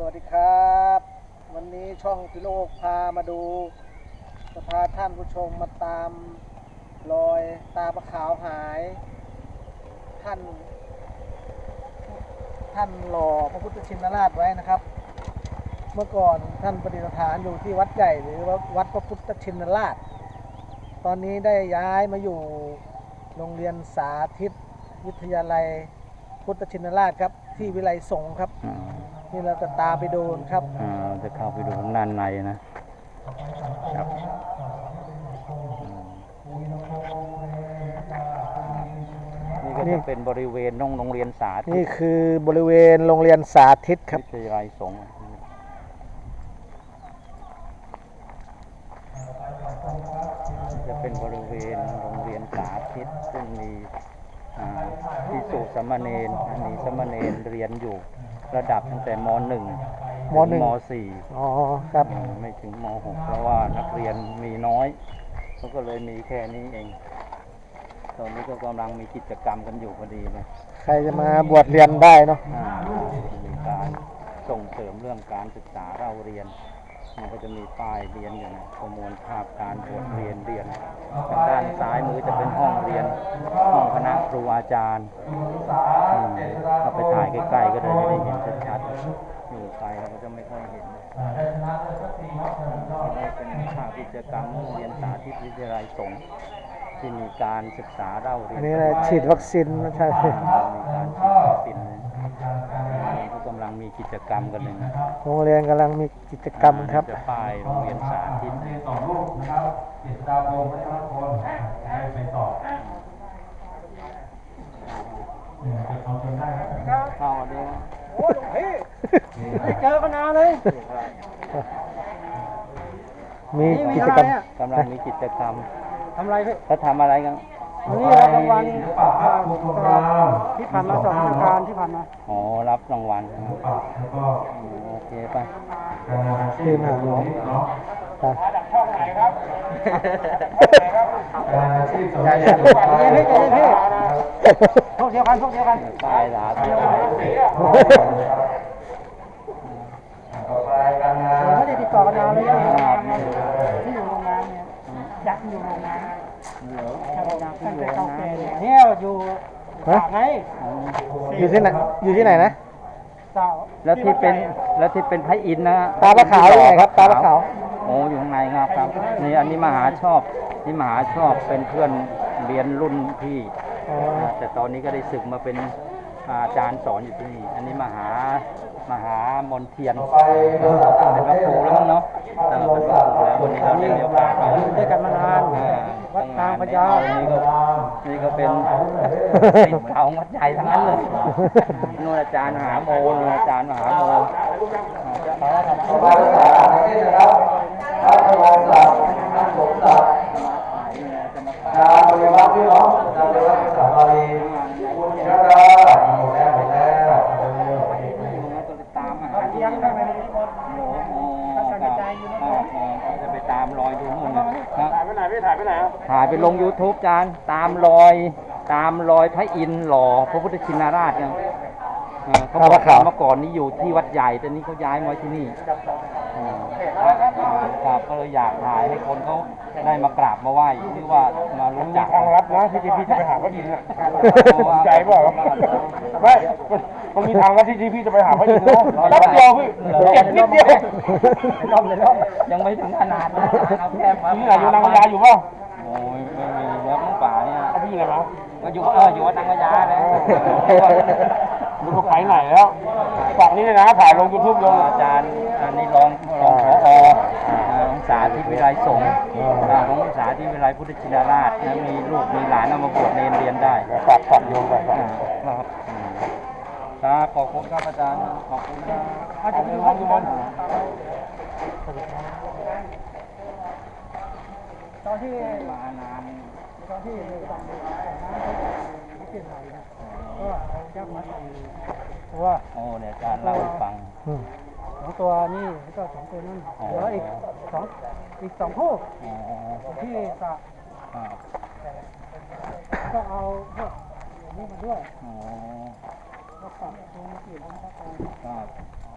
สวัสดีครับ วันนี้ช่องพิโลกพามาดูจะพาท่านผู้ชมมาตามรอยตาปลาขาวหาย ท่าน ท่านหล่อพระพุทธชินราชไว้นะครับ เมื่อก่อนท่านประดิษฐานอยู่ที่วัดใหญ่หรือว่าวัดพระพุทธชินราช ตอนนี้ได้ย้ายมาอยู่โรงเรียนสาธิตวิทยาลัยพุทธชินราชครับ ที่วิไลสงฆ์ครับ นี่เราจะตามไปดูครับอ่าเราจะเข้าไปดูข้างด้านในนะครับอืมนี่ก็นี่จะเป็นบริเวณโรงโรงเรียนสาธินี่ตคือบริเวณโรงเรียนสาธิตครับ วิทยาลัยสงฆ์จะเป็นบริเวณโรงเรียนสาธิตซึ่งมีอ่าพิสุสามเณรมีสามเณรเรียนอยู่ ระดับตั้งแต่ม .1 มถึงหนึ่งม .4 อ๋อครับอืมไม่ถึงม .6 เพราะว่านักเรียนมีน้อยเขาก็เลยมีแค่นี้เอง ตอนนี้ก็กำลังมีกิจกรรมกันอยู่พอดีเลยใครจะมาบวชเรียนได้เนาะอ่ามีการส่งเสริมเรื่องการศึกษาเราเรียน มันก็จะมีป้ายเรียนอยู่นะประมวลภาพการบวชเรียนเรียนทางด้านซ้ายมือจะเป็นห้องเรียนห้อง คณะครูอาจารย์อืมถ้าไปถ่ายใกล้ๆก็จะได้เห็นชัดๆอยู่ไกลเราก็จะไม่ค่อยเห็นนี่เป็นภาพกิจกรรมโรงเรียนสาธิตวิทยาลัยสงฆ์ที่มีการศึกษาเล่าเรียอันนนี้เลยฉีดวัคซีนไม่ใช่มีการฉีดวัคซีนเลยนี่ก็กำลังมีกิจกรรมกันเลยนะโรงเรียนกำลังมีกิจกรรมครับจะป้ายโรงเรียนสาธิตนะ สองลูกนะครับกิตดาวงศ์วัชรพลให้ไปต่อเนี่ยจะทำจนได้ครับ เข้ามาด้วย โอ้หลวงพี่ไม่เจ อกันนานเลยมีกิจกรรมกำลังมีกิจกรรมทำอะไรพี่เขาทำอะไรกัน วันนี้รับรางวัลศิลปะภาพภูมิรามที่ผ่านมาสองรายการที่ผ่านมา อ๋อ รับรางวัลนะศิลปะแล้วก็อืมโอเคไปการงานอาชีพแบบนี้เนาะครับการงานอาชีพสำใจเร็จเย็นพี่ใจเย็นพี่พวกเดียวกันพวกเดียวกันป้ายลาไปต่ ตั้งแต่เก่าแก่เนี่ยเนี่ยอยู่ตากไงอยู่ที่ไหนอยู่ที่ไหนนะตากแล้วที่เป็นแล้วที่เป็นพระอินทร์นะตาปลาขาวอยู่ไหนครับ ตาปลาขาวโอ้อยู่ข้างในครับครับ นี่อันนี้มหาชอบนี่มหาชอบเป็นเพื่อนเรียนรุ่นพี่ อ๋อแต่ตอนนี้ก็ได้ศึกมาเป็น อาจารย์สอนอยู่ที่นี่ อันนี้มหามหามนเทียนเป็นพระครูแล้วมั้งเนาะเออเป็นพระครูแล้ววันนี้เราได้มีโอกาสมาอยู่ด้วยกันมานานอ่าวัดกลางพญานี่ก็นี่ก็เป็นศิษย์เก่าวัดใหญ่ทั้งนั้นเลยนู่นอาจารย์มหาโมนู่นอาจารย์มหาโมดาวบริวารพี่น้องดาวบริวารภาษาบาลีคุณชราหมดแล้วหมดแล้ว ก็ไปตามอาหารที่นี่นะโอ้โหจะไปตามรอยดูนู่นนะ ถ่ายไปไหนพี่ถ่ายไปไหนถ่ายไปลง YouTube จานตามรอย ตามรอยพระอินทร์หล่อพระพุทธชินราชเนี่ยเออเขาบอกว่าเมื่อก่อนนี้อยู่ที่วัดใหญ่แต่นี้เขาย้ายมาไว้ที่นี่อืมครับก็เลยอยากถ่ายให้คนเขาได้มากราบมาไหว้หรือว่ามารู้จัก ทางลับนะที่พี่จะไปหาพระอินทร์น่ะ ใจเปล่าไม่ มันมีทางลับที่พี่จะไปหาพระอินทร์นะแป๊บเดียวพี่เก็บนิดเดียวรอบเลยรอบยังไม่ถึงขนาดนั้นเอาแค่มานี่ไหนอยู่นางพญาอยู่เปล่าโอ้ยไม่มีแล้วมึงป่าเนี่ยเอาพี่ไหนมาก็อยู่เอออยู่วัดนางพญานะดูเขาไปไหนแล้วฝากนี้เลยนะถ่ายลงยูทูบลงอาจารย์อันนี้รองรองผอองศาที่วิไลสงฆ์ของศาที่วิไลพุทธชินราชนะมีลูกมีหลานเอามาบวชเนรเรียนได้ฝากฝากโยมไปฝากอ่าครับอืม ครับขอบคุณครับอาจารย์ขอบคุณครับอาจารย์มองดูมันตอนที่มานานตอนที่ตอนที่เปลี่ยนใหม่นะก็เอายักษ์มาใส่ตัวโอ้เนี่ยอาจารย์เล่าให้ฟังสองตัวนี่แล้วก็สองตัวนั่นอ๋อเหลืออีกสองอีกสองคู่อ๋อที่สระครับก็เอาพวกอันนี้มาด้วยอ๋อ ก็